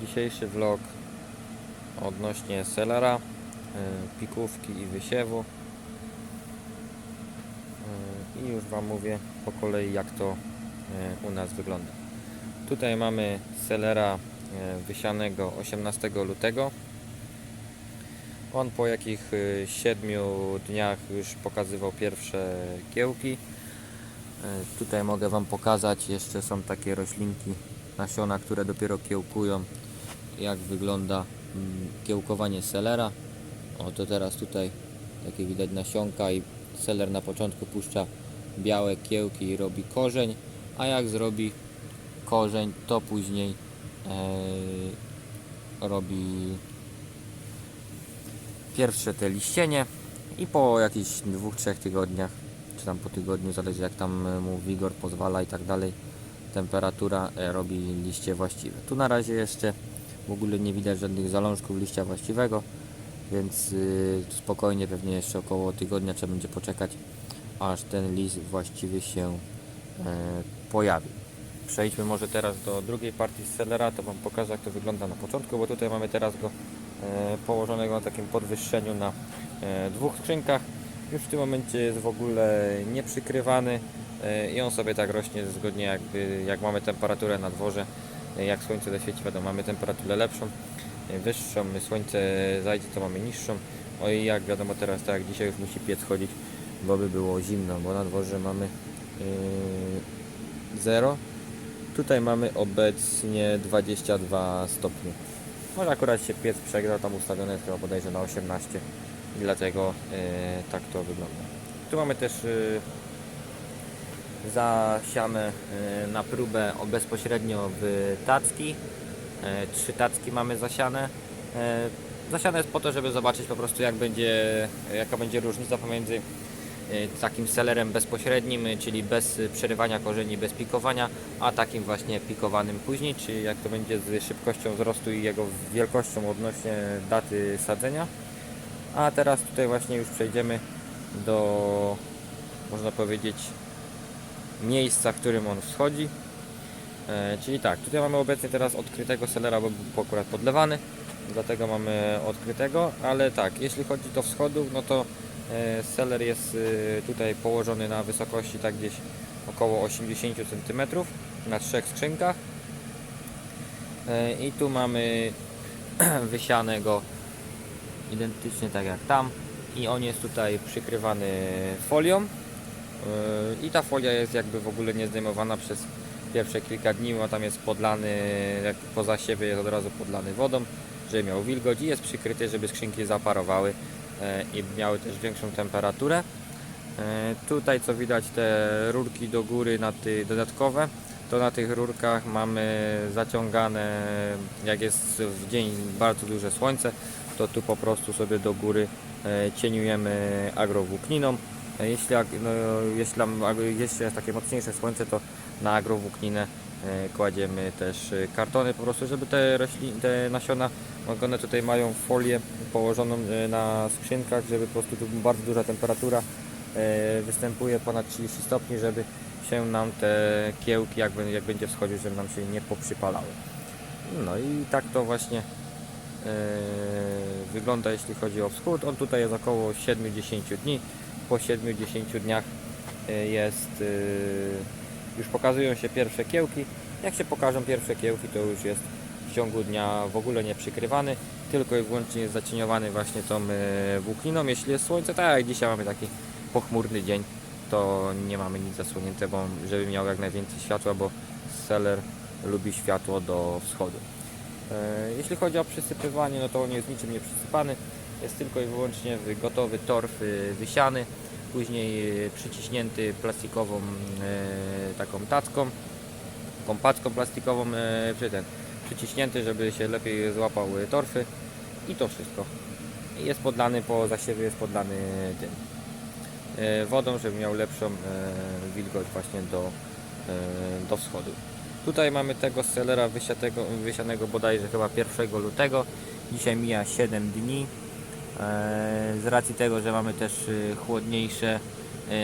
Dzisiejszy vlog odnośnie selera, y, pikówki i wysiewu. Y, I już Wam mówię po kolei jak to y, u nas wygląda. Tutaj mamy selera wysianego 18 lutego. On po jakich 7 dniach już pokazywał pierwsze kiełki. Tutaj mogę Wam pokazać, jeszcze są takie roślinki, nasiona, które dopiero kiełkują, jak wygląda mm, kiełkowanie selera. O to teraz tutaj takie widać nasionka i seler na początku puszcza białe kiełki i robi korzeń, a jak zrobi korzeń, to później e, robi pierwsze te liścienie i po jakichś dwóch, trzech tygodniach czy tam po tygodniu, zależy jak tam e, mu wigor pozwala i tak dalej, temperatura e, robi liście właściwe. Tu na razie jeszcze w ogóle nie widać żadnych zalążków liścia właściwego, więc y, spokojnie, pewnie jeszcze około tygodnia trzeba będzie poczekać, aż ten list właściwy się e, pojawi. Przejdźmy może teraz do drugiej partii sellera, to Wam pokażę jak to wygląda na początku, bo tutaj mamy teraz go e, położonego na takim podwyższeniu na e, dwóch skrzynkach. Już w tym momencie jest w ogóle nieprzykrywany i on sobie tak rośnie zgodnie jakby jak mamy temperaturę na dworze. E, Jak słońce zaświeci, wiadomo, mamy temperaturę lepszą, e, wyższą, słońce zajdzie, to mamy niższą. O i jak wiadomo teraz, tak jak dzisiaj już musi piec chodzić, bo by było zimno, bo na dworze mamy yy, 0. Tutaj mamy obecnie 22 stopnie. Może akurat się piec przegrał, tam ustawione jest chyba bodajże na 18 i dlatego e, tak to wygląda. Tu mamy też e, zasiane e, na próbę bezpośrednio w tacki. E, trzy tacki mamy zasiane. E, zasiane jest po to, żeby zobaczyć po prostu jak będzie, jaka będzie różnica pomiędzy takim selerem bezpośrednim, czyli bez przerywania korzeni, bez pikowania, a takim właśnie pikowanym później, czyli jak to będzie z szybkością wzrostu i jego wielkością odnośnie daty sadzenia. A teraz tutaj właśnie już przejdziemy do, można powiedzieć, miejsca, w którym on wschodzi. E, czyli tak, tutaj mamy obecnie teraz odkrytego selera, bo był akurat podlewany, dlatego mamy odkrytego, ale tak, jeśli chodzi do wschodu, no to e, seler jest e, tutaj położony na wysokości tak gdzieś około 80 cm na trzech skrzynkach. I tu mamy wysianego identycznie tak jak tam i on jest tutaj przykrywany folią i ta folia jest jakby w ogóle nie zdejmowana przez pierwsze kilka dni, bo tam jest podlany, jak po zasiewie jest od razu podlany wodą, żeby miał wilgoć i jest przykryty, żeby skrzynki zaparowały yy, i miały też większą temperaturę. Yy, Tutaj co widać te rurki do góry na ty, dodatkowe, to na tych rurkach mamy zaciągane, jak jest w dzień bardzo duże słońce, to tu po prostu sobie do góry e, cieniujemy agrowłókniną. Jeśli, no, jeśli, jeśli jest takie mocniejsze słońce, to na agrowłókninę e, kładziemy też e, kartony po prostu, żeby te, te nasiona, one tutaj mają folię położoną e, na skrzynkach, żeby po prostu tu bardzo duża temperatura występuje ponad 30 stopni, żeby się nam te kiełki, jak, jak będzie wschodził, żeby nam się nie poprzypalały. No i tak to właśnie wygląda jeśli chodzi o wschód. On tutaj jest około 7-10 dni. Po 7-10 dniach e, jest e, już pokazują się pierwsze kiełki. Jak się pokażą pierwsze kiełki, to już jest w ciągu dnia w ogóle nie przykrywany, tylko i wyłącznie jest zacieniowany właśnie tą e, włókniną. Jeśli jest słońce, tak jak dzisiaj mamy taki pochmurny dzień, to nie mamy nic zasłonięte, bo żeby miał jak najwięcej światła, bo seller lubi światło do wschodu. Jeśli chodzi o przysypywanie, no to on jest niczym nie przysypany. Jest tylko i wyłącznie gotowy torf y, wysiany, później y, przyciśnięty plastikową e, taką tacką, taką paczką plastikową przyciśnięty, żeby się lepiej złapał y, torfy i to wszystko. Jest podlany po zasiewie, jest podlany tym wodą, żeby miał lepszą wilgoć właśnie do, do wschodu. Tutaj mamy tego sellera wysiatego, wysianego bodajże chyba 1 lutego. Dzisiaj mija 7 dni. E, Z racji tego, że mamy też y, chłodniejsze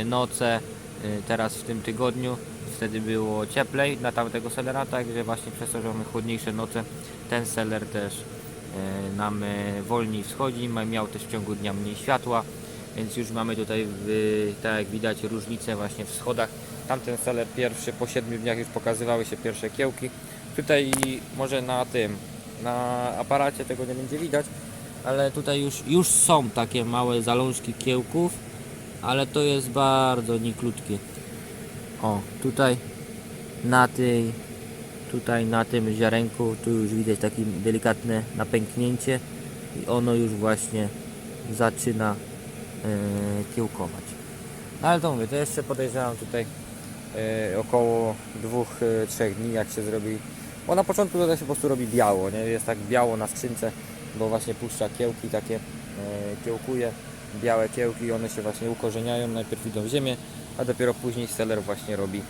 y, noce y, teraz w tym tygodniu, wtedy było cieplej dla tamtego selera, także właśnie przez to, że mamy chłodniejsze noce, ten seler też e, nam e, wolniej wschodzi, miał też w ciągu dnia mniej światła, więc już mamy tutaj, tak jak widać, różnicę właśnie w schodach. Tamten seler pierwszy po 7 dniach już pokazywały się pierwsze kiełki. Tutaj może na tym, na aparacie tego nie będzie widać, ale tutaj już, już są takie małe zalążki kiełków, ale to jest bardzo nieklutkie. O, tutaj na tej, tutaj na tym ziarenku, tu już widać takie delikatne napęknięcie i ono już właśnie zaczyna e, kiełkować. No ale to mówię, to jeszcze podejrzewam tutaj e, około 2-3 dni jak się zrobi, bo na początku to się po prostu robi biało, nie? jest tak biało na skrzynce, bo właśnie puszcza kiełki takie, e, kiełkuje białe kiełki, one się właśnie ukorzeniają, najpierw idą w ziemię, a dopiero później seller właśnie robi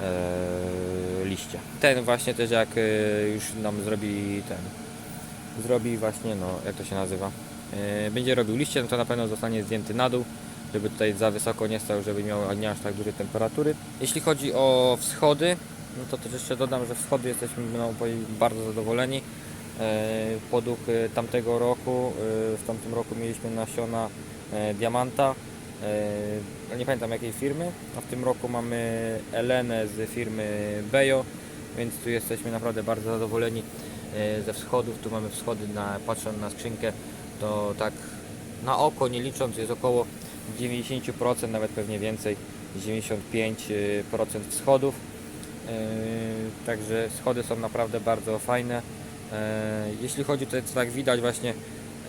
e, liście. Ten właśnie też jak e, już nam zrobi ten, zrobi właśnie, no jak to się nazywa, będzie robił liście, no to na pewno zostanie zdjęty na dół, żeby tutaj za wysoko nie stał, żeby miał nie aż tak duże temperatury. Jeśli chodzi o wschody, no to też jeszcze dodam, że wschody jesteśmy no, bardzo zadowoleni. E, Podług e, tamtego roku, e, w tamtym roku mieliśmy nasiona diamanta, nie pamiętam jakiej firmy, a w tym roku mamy Elenę z firmy Bejo, więc tu jesteśmy naprawdę bardzo zadowoleni ze wschodów. Tu mamy wschody, na, patrząc na skrzynkę, to tak na oko nie licząc jest około 90%, nawet pewnie więcej, 95% wschodów. Także schody są naprawdę bardzo fajne. E, Jeśli chodzi tutaj, co tak widać właśnie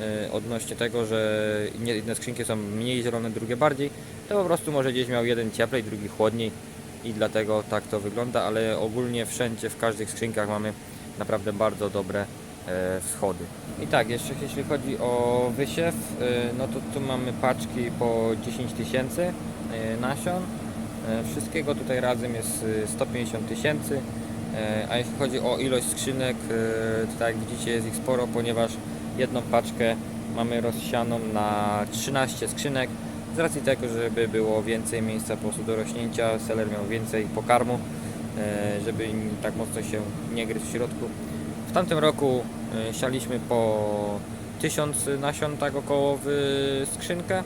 e, odnośnie tego, że jedne skrzynki są mniej zielone, drugie bardziej, to po prostu może gdzieś miał jeden cieplej, drugi chłodniej i dlatego tak to wygląda, ale ogólnie wszędzie, w każdych skrzynkach mamy naprawdę bardzo dobre e, wschody. I tak, jeszcze jeśli chodzi o wysiew, no to tu mamy paczki po 10 tysięcy nasion. Wszystkiego tutaj razem jest e, 150 tysięcy. E, A jeśli chodzi o ilość skrzynek, e, to tak jak widzicie jest ich sporo, ponieważ jedną paczkę mamy rozsianą na 13 skrzynek. Z racji tego, żeby było więcej miejsca po prostu do rośnięcia, seler miał więcej pokarmu, e, żeby tak mocno się nie gryzł w środku. W tamtym roku sialiśmy po 1000 nasion tak około w skrzynkę.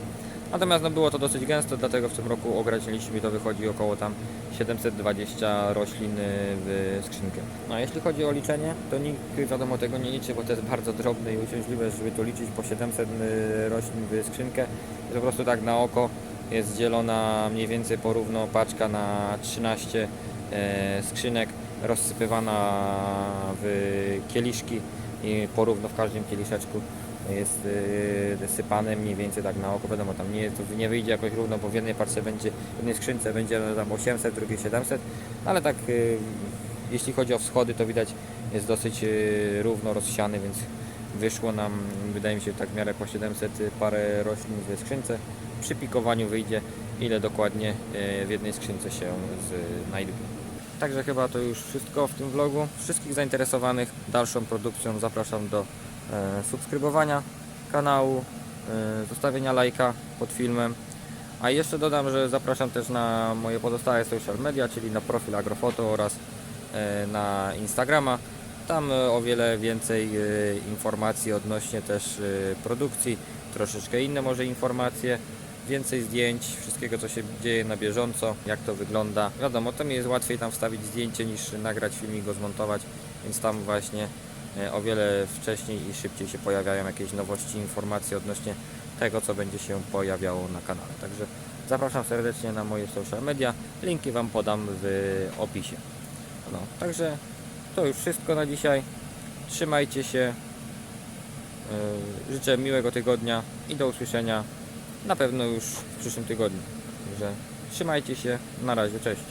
Natomiast no, było to dosyć gęsto, dlatego w tym roku ograniczyliśmy, to wychodzi około tam 720 roślin y, w skrzynkę. No a jeśli chodzi o liczenie, to nikt wiadomo tego nie liczy, bo to jest bardzo drobne i uciążliwe, żeby to liczyć po 700 y, roślin w skrzynkę. Po prostu tak na oko jest dzielona mniej więcej porówno paczka na 13 e, skrzynek, rozsypywana w kieliszki i porówno w każdym kieliszeczku jest yy, sypane mniej więcej tak na oko, wiadomo tam nie, to nie wyjdzie jakoś równo, bo w jednej parce będzie, w jednej skrzynce będzie no, tam 800, w drugiej 700, ale tak yy, jeśli chodzi o wschody to widać jest dosyć yy, równo rozsiany, więc wyszło nam, wydaje mi się tak w miarę po 700 parę roślin w skrzynce, przy pikowaniu wyjdzie ile dokładnie w jednej skrzynce się znajduje. Także chyba to już wszystko w tym vlogu. Wszystkich zainteresowanych dalszą produkcją zapraszam do subskrybowania kanału, e, zostawienia lajka pod filmem. A jeszcze dodam, że zapraszam też na moje pozostałe social media, czyli na profil Agrofoto oraz e, na Instagrama. Tam e, o wiele więcej e, informacji odnośnie też e, produkcji, troszeczkę inne może informacje, więcej zdjęć, wszystkiego co się dzieje na bieżąco, jak to wygląda. Wiadomo, to mi jest łatwiej tam wstawić zdjęcie niż nagrać film i go zmontować, więc tam właśnie e, o wiele wcześniej i szybciej się pojawiają jakieś nowości, informacje odnośnie tego, co będzie się pojawiało na kanale. Także zapraszam serdecznie na moje social media. Linki Wam podam w opisie. No, także to już wszystko na dzisiaj. Trzymajcie się. Yy, Życzę miłego tygodnia i do usłyszenia na pewno już w przyszłym tygodniu. Także trzymajcie się. Na razie, cześć.